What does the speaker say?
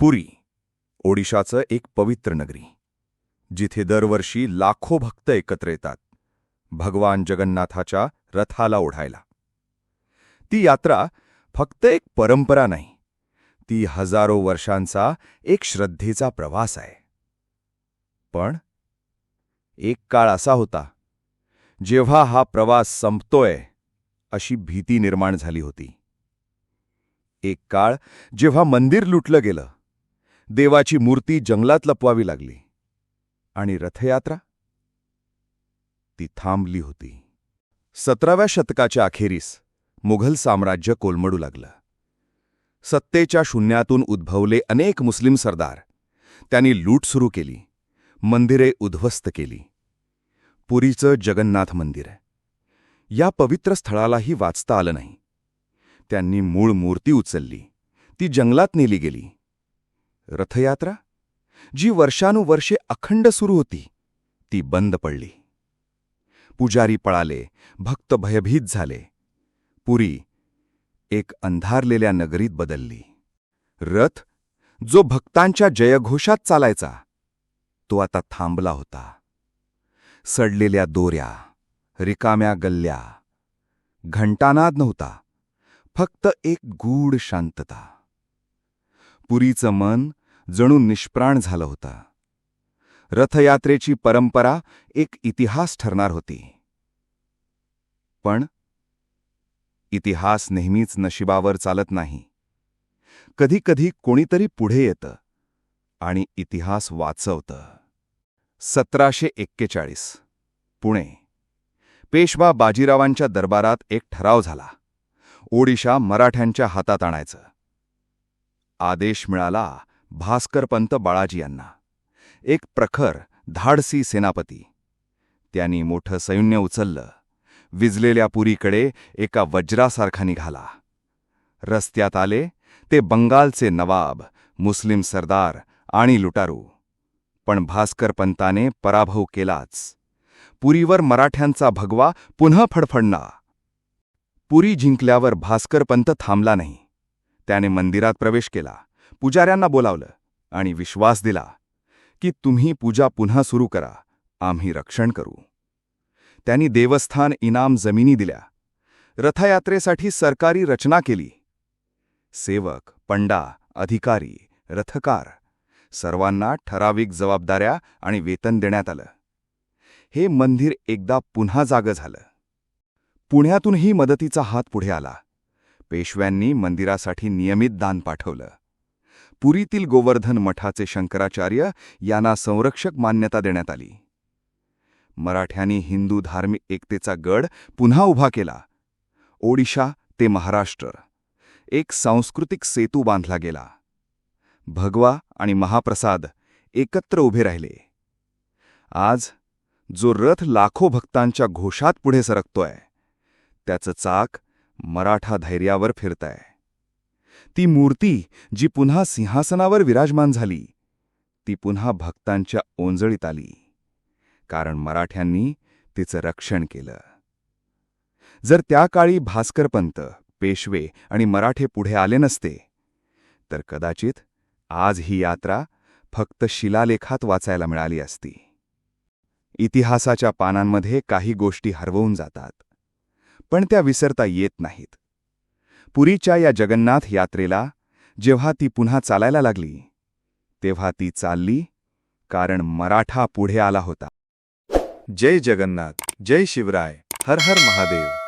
पुरी ओडिशाचं एक पवित्र नगरी जिथे दरवर्षी लाखो भक्त एकत्र येतात भगवान जगन्नाथाच्या रथाला ओढायला. ती यात्रा फक्त एक परंपरा नाही ती हजारो वर्षांचा एक श्रद्धेचा प्रवास आहे. पण एक काळ असा होता जेव्हा हा प्रवास संपतोय अशी भीती निर्माण झाली होती. एक काळ जेव्हा मंदिर लुटलं गेलं देवाची मूर्ती जंगलात लपवावी लागली. आणि रथयात्रा? ती थांबली होती. सतराव्या शतकाच्या अखेरीस मुघल साम्राज्य कोलमडू लागलं. सत्तेच्या शून्यातून उद्भवले अनेक मुस्लिम सरदार. त्यांनी लूट सुरू केली. मंदिरे उद्ध्वस्त केली. पुरीचं जगन्नाथ मंदिर. या पवित्र स्थळालाही वाचता आलं नाही. त्यांनी मूळ मूर्ती उचलली. ती जंगलात नेली गेली. रथयात्रा? जी वर्षानुवर्षे अखंड सुरू होती ती बंद पडली. पुजारी पळाले भक्त भयभीत झाले. पुरी एक अंधारलेल्या नगरीत बदलली. रथ जो भक्तांच्या जयघोषात चालायचा तो आता थांबला होता. सडलेल्या दोऱ्या रिकाम्या गल्ल्या घंटानाद नव्हता फक्त एक गूढ शांतता. पुरीचं मन जणू निष्प्राण झालं होतं. रथयात्रेची परंपरा एक इतिहास ठरणार होती. पण इतिहास नेहमीच नशिबावर चालत नाही. कधीकधी कोणीतरी पुढे येतं आणि इतिहास वाचवतं. सतराशे एक्केचाळीस पुणे. पेशवा बाजीरावांच्या दरबारात एक ठराव झाला. ओडिशा मराठ्यांच्या हातात आणायचं. आदेश मिळाला भास्करपंत बाळाजी यांना. एक प्रखर धाडसी सेनापती. त्यांनी मोठं सैन्य उचललं. विजलेल्या पुरीकडे एका वज्रासारखा निघाला. रस्त्यात आले ते बंगालचे नवाब मुस्लिम सरदार आणि लुटारू. पण भास्करपंताने पराभव केलाच. पुरीवर मराठ्यांचा भगवा पुन्हा फडफडला. पुरी जिंकल्यावर भास्करपंत थांबला नाही. त्याने मंदिरात प्रवेश केला. पुजाऱ्यांना बोलावलं आणि विश्वास दिला की तुम्ही पूजा पुन्हा सुरू करा. आम्ही रक्षण करू. त्यांनी देवस्थान इनाम जमिनी दिल्या. रथयात्रेसाठी सरकारी रचना केली. सेवक पंडा अधिकारी रथकार सर्वांना ठराविक जबाबदाऱ्या आणि वेतन देण्यात आलं. हे मंदिर एकदा पुन्हा जागं झालं. पुण्यातूनही मदतीचा हात पुढे आला. पेशव्यांनी मंदिरासाठी नियमित दान पाठवलं. पुरीतील गोवर्धन मठाचे शंकराचार्य यांना संरक्षक मान्यता देण्यात आली. मराठ्यांनी हिंदू धार्मिक एकतेचा गड पुन्हा उभा केला. ओडिशा ते महाराष्ट्र. एक सांस्कृतिक सेतू बांधला गेला. भगवा आणि महाप्रसाद एकत्र उभे राहिले. आज जो रथ लाखो भक्तांच्या घोषात पुढे सरकतोय त्याचं चाक मराठा धैर्यावर फिरताय. ती मूर्ती जी पुन्हा सिंहासनावर विराजमान झाली ती पुन्हा भक्तांच्या ओंजळीत आली. कारण मराठ्यांनी तिचं रक्षण केलं. जर त्या काळी भास्करपंत पेशवे आणि मराठे पुढे आले नसते तर कदाचित आज ही यात्रा फक्त शिलालेखात वाचायला मिळाली असती. इतिहासाच्या पानांमध्ये काही गोष्टी हरवून जातात. पण त्या विसरता येत नाहीत. पुरीच्या या जगन्नाथ यात्रेला जेव्हा ती पुन्हा चालायला लागली तेव्हा ती चालली कारण मराठा पुढे आला होता. जय जगन्नाथ जय शिवराय हर हर महादेव.